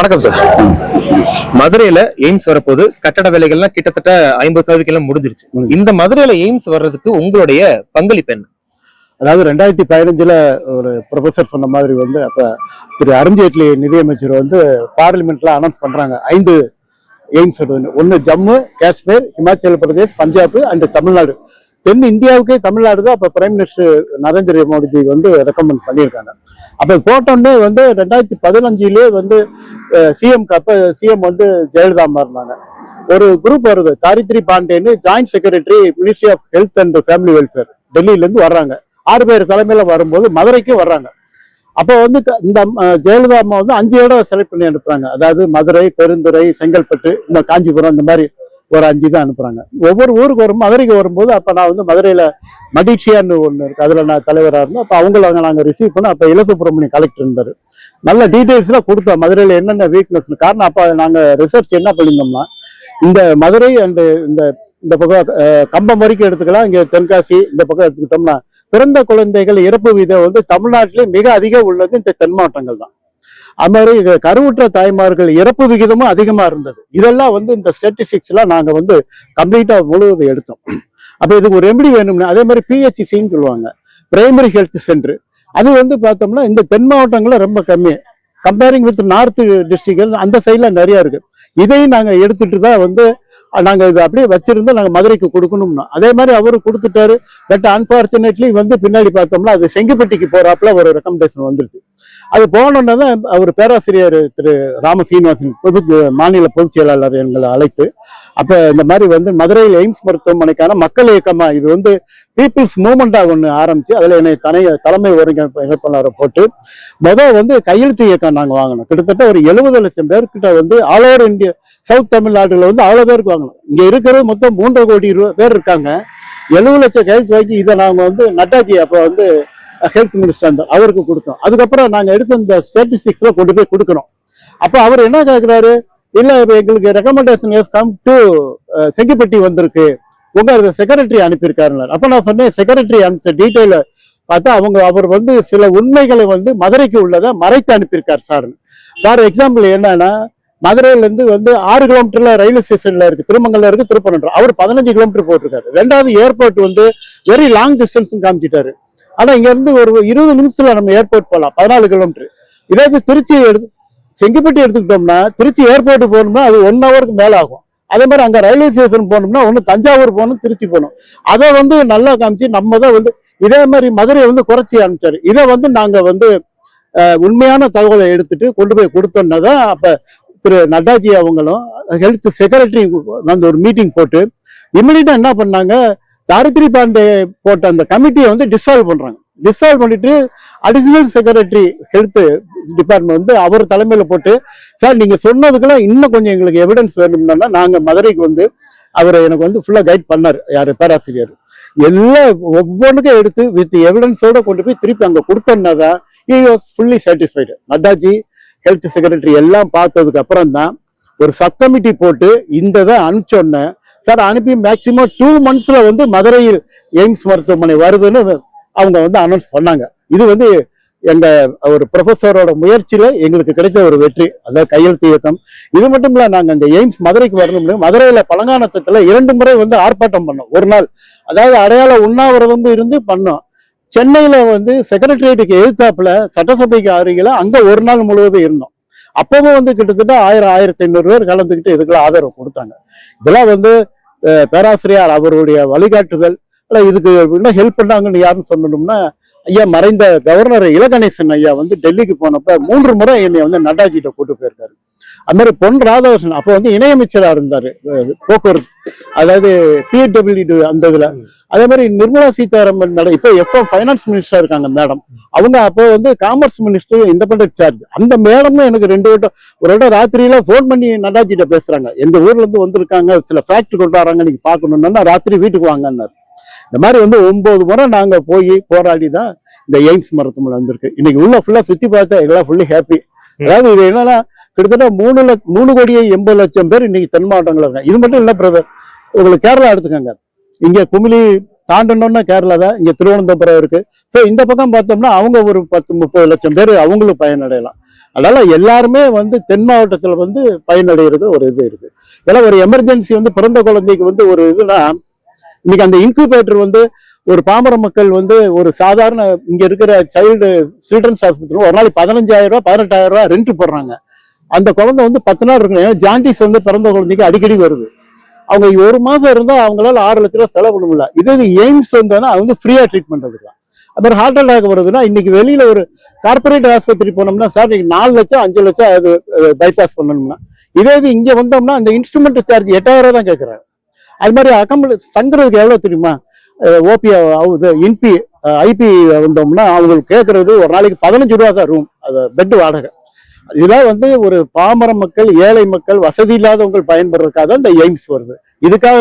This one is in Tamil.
வணக்கம் சார். மதுரையில எய்ம்ஸ் வரப்போது கட்டட வேலைகள்லாம் கிட்டத்தட்ட ஐம்பது சதவீதம் முடிஞ்சிருச்சு. இந்த மதுரையில எய்ம்ஸ் வர்றதுக்கு உங்களுடைய பங்களிப்பு என்ன? அதாவது ரெண்டாயிரத்தி பதினஞ்சுல ஒரு ப்ரொஃபசர் சொன்ன மாதிரி வந்து அப்ப திரு அருண்ஜேட்லி நிதியமைச்சர் வந்து பார்லிமெண்ட்ல அனௌன்ஸ் பண்றாங்க. ஐந்து எய்ம்ஸ் ஒன்னு ஜம்மு காஷ்மீர் இமாச்சல பிரதேஷ் பஞ்சாப் அண்ட் தமிழ்நாடு. தென் இந்தியாவுக்கே தமிழ்நாடு தான் அப்ப பிரைம் மினிஸ்டர் நரேந்திர மோடிஜி வந்து ரெக்கமெண்ட் பண்ணியிருக்காங்க. அப்ப போட்டோன்னே வந்து ரெண்டாயிரத்தி பதினஞ்சுலயே வந்து சிஎம் அப்ப சிஎம் வந்து ஜெயலலிதா இருந்தாங்க ஒரு குரூப் வருது Dharitri பாண்டேன்னு joint secretary ministry of health and family welfare டெல்லியில இருந்து வர்றாங்க. ஆறு பேர் தலைமையில வரும்போது மதுரைக்கு வர்றாங்க. அப்போ வந்து இந்த ஜெயலலிதா அம்மா வந்து அஞ்சு இடம் செலக்ட் பண்ணி அனுப்புறாங்க. அதாவது மதுரை பெருந்துறை செங்கல்பட்டு இந்த காஞ்சிபுரம் இந்த மாதிரி ஒரு அஞ்சு தான் அனுப்புறாங்க. ஒவ்வொரு ஊருக்கு வரும் மதுரைக்கு வரும்போது அப்ப நான் வந்து மதுரையில மகிழ்ச்சியான்னு ஒண்ணு இருக்கு. அதுல நான் தலைவரா இருந்தேன். அப்ப அவங்கள நாங்க ரிசீவ் பண்ணோம். அப்ப இளசுப்ரமணியம் கலெக்டர் இருந்தாரு. நல்ல டீடைல்ஸ்லாம் கொடுத்தோம். மதுரையில என்னென்ன வீக்னஸ் காரணம் அப்ப நாங்க ரிசர்ச் என்ன பண்ணியிருந்தோம்னா இந்த மதுரை அண்டு இந்த இந்த பக்கம் கம்பம் வரைக்கும் எடுத்துக்கலாம். இங்க தென்காசி இந்த பக்கம் எடுத்துக்கிட்டோம்னா பிறந்த குழந்தைகள் இறப்பு வீதம் வந்து தமிழ்நாட்டிலே மிக அதிகம் உள்ளது இந்த தென் மாவட்டங்கள் தான். அது மாதிரி கருவுற்ற தாய்மார்கள் இறப்பு விகிதமும் அதிகமாக இருந்தது. இதெல்லாம் வந்து இந்த ஸ்டேட்டிஸ்டிக்ஸ்லாம் நாங்கள் வந்து கம்ப்ளீட்டாக முழுவதும் எடுத்தோம். அப்போ இதுக்கு ஒரு ரெமெடி வேணும்னா அதே மாதிரி பிஹெச்சிசின்னு சொல்லுவாங்க. பிரைமரி ஹெல்த் சென்டர் அது வந்து பார்த்தோம்னா இந்த தென் மாவட்டங்களில் ரொம்ப கம்மி. கம்பேரிங் வித் நார்த் டிஸ்ட்ரிக்ட் அந்த சைடில் நிறையா இருக்குது இதையும் நாங்கள் எடுத்துட்டு தான் வந்து நாங்கள் இதை இது அப்படியே வச்சிருந்தா நாங்கள் மதுரைக்கு கொடுக்கணும்னா. அதே மாதிரி அவரு கொடுத்துட்டாரு. பட் அன்ஃபார்ச்சுனேட்லி வந்து பின்னாடி பார்த்தோம்னா அது செங்கப்பட்டிக்கு போகிறாப்புல ஒரு ரெக்கமெண்டேஷன் வந்துருச்சு. அது போனோன்னு தான் அவர் பேராசிரியர் திரு ராம சீனிவாசன் பொது மாநில பொதுச் செயலாளர் எங்களை அழைத்து அப்போ இந்த மாதிரி வந்து மதுரையில் எய்ம்ஸ் மருத்துவமனைக்கான மக்கள் இயக்கமாக இது வந்து பீப்புள்ஸ் மூமெண்ட்டாக ஒன்று ஆரம்பித்து அதில் என்னை தனி தலைமை ஒருங்கிணைப்பாளரை போட்டு முதல் வந்து கையெழுத்து இயக்கம் நாங்கள் வாங்கினோம். கிட்டத்தட்ட ஒரு எழுபது லட்சம் பேர்கிட்ட வந்து ஆல் ஓவர் இந்தியா சவுத் தமிழ்நாட்டில் வந்து அவ்வளோ பேருக்கு வாங்கணும் இங்கே இருக்கிறது மொத்தம் மூன்றரை கோடி ரூபா பேர் இருக்காங்க. எழுபது லட்சம் கையெழுத்து வாங்கி இதை நாங்கள் வந்து நட்டாஜி அப்போ வந்து ஹெல்த் மினிஸ்டர் அந்த அவருக்கு கொடுத்தோம். அதுக்கப்புறம் நாங்கள் எடுத்த இந்த ஸ்டேட்டிஸ்டிக்ஸில் கொண்டு போய் கொடுக்கணும். அப்போ அவர் என்ன கேக்குறாரு? இல்லை இப்போ எங்களுக்கு recommendation has come to Chengipatti வந்திருக்கு. உங்க செக்ரட்டரி அனுப்பியிருக்காருனாரு அப்போ நான் சொன்னேன் செக்ரட்டரி அனுப்பிச்ச டீட்டெயில பார்த்தா அவங்க அவர் வந்து சில உண்மைகளை வந்து மதுரைக்கு உள்ளதை மறைத்து அனுப்பியிருக்கார் சார் சார் எக்ஸாம்பிள் என்னன்னா மதுரையிலேருந்து வந்து ஆறு கிலோமீட்டர்ல ரயில்வே ஸ்டேஷன்ல இருக்கு திருமங்கல்ல இருக்கு திருப்பனந்தூர் அவர் பதினஞ்சு கிலோமீட்டர் போட்டிருக்காரு ரெண்டாவது ஏர்போர்ட் வந்து வெரி லாங் டிஸ்டன்ஸ் காமிச்சிட்டாரு. ஆனா இங்க இருந்து ஒரு இருபது நிமிஷத்துல நம்ம ஏர்போர்ட் போகலாம் பதினாலு கிலோமீட்டர் இதே திருச்சி எடுத்து செங்கிப்பட்டி எடுத்துக்கிட்டோம்னா திருச்சி ஏர்போர்ட் போகணும்னா அது ஒன் ஹவருக்கு மேல ஆகும். அதே மாதிரி அங்க ரயில்வே ஸ்டேஷன் போகணும்னா ஒன்று தஞ்சாவூர் போகணும் திருச்சி போகணும். அதை வந்து நல்லா காமிச்சு நம்ம தான் வந்து இதே மாதிரி மதுரையை வந்து குறைச்சி அனுப்பிச்சாரு இதை வந்து நாங்க வந்து உண்மையான தகவலை எடுத்துட்டு கொண்டு போய் கொடுத்தோம்னா தான் அப்ப திரு நட்டாஜி அவங்களும் ஹெல்த் செக்ரட்டரி வந்து ஒரு மீட்டிங் போட்டு இமிடியட்டா என்ன பண்ணாங்க தாரித்ரி பாண்டே போட்ட அந்த கமிட்டியை வந்து டிசால்வ் பண்றாங்க. டிசால்வ் பண்ணிட்டு அடிஷனல் செக்ரட்டரி ஹெல்த் டிபார்ட்மெண்ட் வந்து அவர் தலைமையில போட்டு சார் நீங்க சொன்னதுக்கெல்லாம் இன்னும் கொஞ்சம் எங்களுக்கு எவிடன்ஸ் வேணும்னா நாங்க மதுரைக்கு வந்து அவர் எனக்கு வந்து ஃபுல்லா கைட் பண்ணார். யாரு? பேராசிரியர். எல்லாம் ஒவ்வொன்றுக்கும் எடுத்து வித் எவிடன்ஸோட கொண்டு போய் திருப்பி அங்க கொடுத்தோம்னா தான் he fully satisfied Nadda ji health secretary எல்லாம் பார்த்ததுக்கு அப்புறம் தான் ஒரு சப் கமிட்டி போட்டு இந்த இதை அனுப்பிச்சோன்னே சார் அனுப்பி மேக்சிமம் டூ மந்த்ஸ்ல வந்து மதுரையில் எய்ம்ஸ் மருத்துவமனை வருதுன்னு அவங்க வந்து அனௌன்ஸ் பண்ணாங்க. இது வந்து எங்க ஒரு ப்ரொஃபஸரோட முயற்சியில எங்களுக்கு கிடைச்ச ஒரு வெற்றி. அதாவது கையெழுத்து இயக்கம். இது மட்டும் இல்ல நாங்க இந்த எய்ம்ஸ் மதுரைக்கு வரணும்னு மதுரையில பழங்கானத்துல இரண்டு முறை வந்து ஆர்ப்பாட்டம் பண்ணோம். ஒரு நாள். அதாவது அடையாள உண்ணாவிரதம் இருந்து பண்ணோம். சென்னையில வந்து செக்ரட்டரியேட்டுக்கு எழுத்தாப்புல சட்டசபைக்கு அருகில அங்க ஒரு நாள் முழுவதும் இருந்தோம். அப்பவும் வந்து கிட்டத்தட்ட ஆயிரம் ஆயிரத்தி ஐநூறு பேர் கலந்துக்கிட்டு இதுக்கெல்லாம் ஆதரவு கொடுத்தாங்க. இதெல்லாம் வந்து பேராசிரியர் அவருடைய வழிகாட்டுதல். இல்லை இதுக்கு இன்னும் ஹெல்ப் பண்ணாங்கன்னு யாருன்னு சொல்லணும்னா ஐயா மறைந்த கவர்னர் இலகணேசன் ஐயா வந்து டெல்லிக்கு போனப்ப மூன்று முறை என்னை வந்து நட்டாஜிட்ட கூட்டு போயிருக்காரு. அது மாதிரி பொன் ராதாகிருஷ்ணன் அப்போ வந்து இணையமைச்சராக இருந்தாரு போக்குவரத்து அதாவது பிடபிள்யூடி அந்த இதுல. அதே மாதிரி நிர்மலா சீதாராமன் மேடம் இப்போ எப்போ ஃபைனான்ஸ் மினிஸ்டராக இருக்காங்க மேடம் அவங்க அப்போ வந்து காமர்ஸ் மினிஸ்டர் இண்டிபெண்டன்ட் சார்ஜ் அந்த மேடமும் எனக்கு ரெண்டு வட்டம் ஒரு வட்டம் ராத்திரியில ஃபோன் பண்ணி நடாஜிட்ட பேசுறாங்க. எந்த ஊர்ல இருந்து வந்திருக்காங்க சில ஃபேக்ட்ரி கொண்டு வராங்க நீங்கள் பார்க்கணுன்னா ராத்திரி வீட்டுக்கு வாங்கன்னார். இந்த மாதிரி வந்து ஒன்பது முறை நாங்க போய் போராடி தான் இந்த எய்ம்ஸ் மருத்துவமனை வந்திருக்கு. இன்னைக்கு உள்ள ஃபுல்லா சுற்றி பார்த்தா எல்லாம் ஃபுல்லி ஹாப்பி அதாவது இது என்னன்னா கிட்டத்தட்ட மூணு லட்ச மூணு கோடியே எண்பது லட்சம் பேர் இன்னைக்கு தென் மாவட்டங்களில் இருக்காங்க. இது மட்டும் இல்லை பிரதர் உங்களுக்கு கேரளா எடுத்துக்கோங்க. இங்கே குமிலி தாண்டணும்னா கேரளா தான். இங்கே திருவனந்தபுரம் இருக்கு. ஸோ இந்த பக்கம் பார்த்தோம்னா அவங்க ஒரு பத்து முப்பது லட்சம் பேர் அவங்களும் பயனடையலாம். அதனால எல்லாருமே வந்து தென் மாவட்டத்தில் வந்து பயனடைகிறது ஒரு இது இருக்கு. ஏன்னா ஒரு எமர்ஜென்சி வந்து பிறந்த குழந்தைக்கு வந்து ஒரு இதுனா இன்னைக்கு அந்த இன்குபேட்டர் வந்து ஒரு பாமர மக்கள் வந்து ஒரு சாதாரண இங்க இருக்கிற சைல்டு சில்ட்ரன்ஸ் ஹாஸ்பிட்டல் ஒரு நாளைக்கு பதினஞ்சாயிரம் ரூபாய் பதினெட்டாயிரம் ரூபாய் ரெண்ட் போடுறாங்க. அந்த குழந்தை வந்து பத்து நாள் இருக்கணும். ஏன்னா ஜாண்டிஸ் வந்து பிறந்த குழந்தைக்கு அடிக்கடி வருது. அவங்க ஒரு மாசம் இருந்தா அவங்களால ஆறு லட்ச ரூபா செலவு பண்ண முடியல. இதே இது எய்ம்ஸ் வந்தோன்னா வந்து ஃப்ரீயா ட்ரீட்மெண்ட் எடுக்கலாம் மாதிரி ஹார்ட் அட்டாக் வருதுன்னா இன்னைக்கு வெளியில ஒரு கார்பரேட் ஆஸ்பத்திரி போனோம்னா சார் நீங்க நாலு லட்சம் அஞ்சு லட்சம் அது பைபாஸ் பண்ணணும்னா. இதே இது இங்க வந்தோம்னா அந்த இன்ஸ்ட்ருமெண்ட் சார்ஜ் எட்டாயிரம் தான் கேட்கறாங்க அது மாதிரி அக்கம்பளி தங்குறதுக்கு எவ்வளவு தெரியுமா? ஓபி இன்பி ஐபி வந்தோம்னா அவங்களுக்கு கேட்கறது ஒரு நாளைக்கு பதினஞ்சு ரூபா தான் ரூம் அது பெட் வாடகை. இதெல்லாம் வந்து ஒரு பாமர மக்கள் ஏழை மக்கள் வசதி இல்லாதவங்க பயன்படுறதுக்காக தான் இந்த எய்ம்ஸ் வருது. இதுக்காக